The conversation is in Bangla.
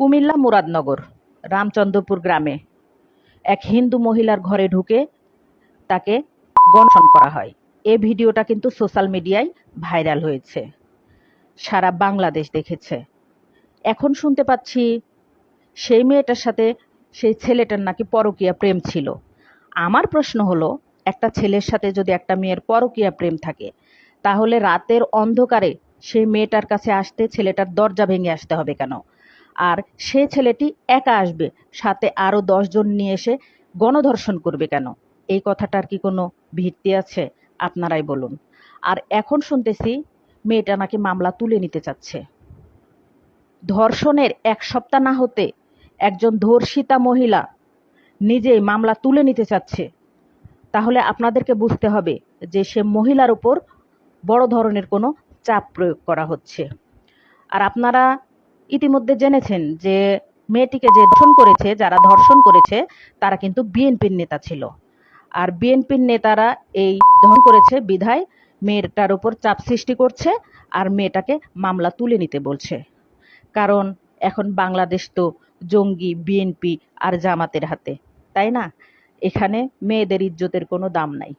কুমিল্লা মুরাদনগর, রামচন্দ্রপুর গ্রামে। এক হিন্দু মহিলার ঘরে ঢুকে তাকে গণধর্ষণ করা হয়। এ ভিডিওটা কিন্তু সোশ্যাল মিডিয়ায় ভাইরাল হয়েছে। সারা বাংলাদেশ দেখেছে। এখন শুনতে পাচ্ছি সেই মেয়েটার সাথে সেই ছেলেটার নাকি পরকীয়া প্রেম ছিল। আমার প্রশ্ন হলো, একটা ছেলের সাথে যদি একটা মেয়ের পরকীয়া প্রেম থাকে, তাহলে রাতের অন্ধকারে সেই মেয়েটার কাছে আসতে ছেলেটার দরজা ভেঙে আসতে হবে কেন? আর সে ছেলেটি একা আসবে, সাথে আরও দশজন নিয়ে এসে গণধর্ষণ করবে কেন? এই কথাটার কি কোনো ভিত্তি আছে? আপনারাই বলুন। আর এখন শুনতেছি মেয়েটা নাকি মামলা তুলে নিতে চাচ্ছে। ধর্ষণের এক সপ্তাহ না হতে একজন ধর্ষিতা মহিলা নিজেই মামলা তুলে নিতে চাচ্ছে। তাহলে আপনাদেরকে বুঝতে হবে যে সে মহিলার উপর বড় ধরনের কোনো চাপ প্রয়োগ করা হচ্ছে। আর আপনারা ইতিমধ্যে জেনেছেন যে মেয়েটিকে যে ধর্ষণ করেছে, যারা ধর্ষণ করেছে, তারা কিন্তু বিএনপির নেতা ছিল। আর বিএনপির নেতারা এই ধর্ষণ করেছে বিধায় মেয়েটার উপর চাপ সৃষ্টি করছে আর মেয়েটাকে মামলা তুলে নিতে বলছে। কারণ এখন বাংলাদেশ তো জঙ্গি, বিএনপি আর জামাতের হাতে, তাই না? এখানে মেয়েদের ইজ্জতের কোনো দাম নাই।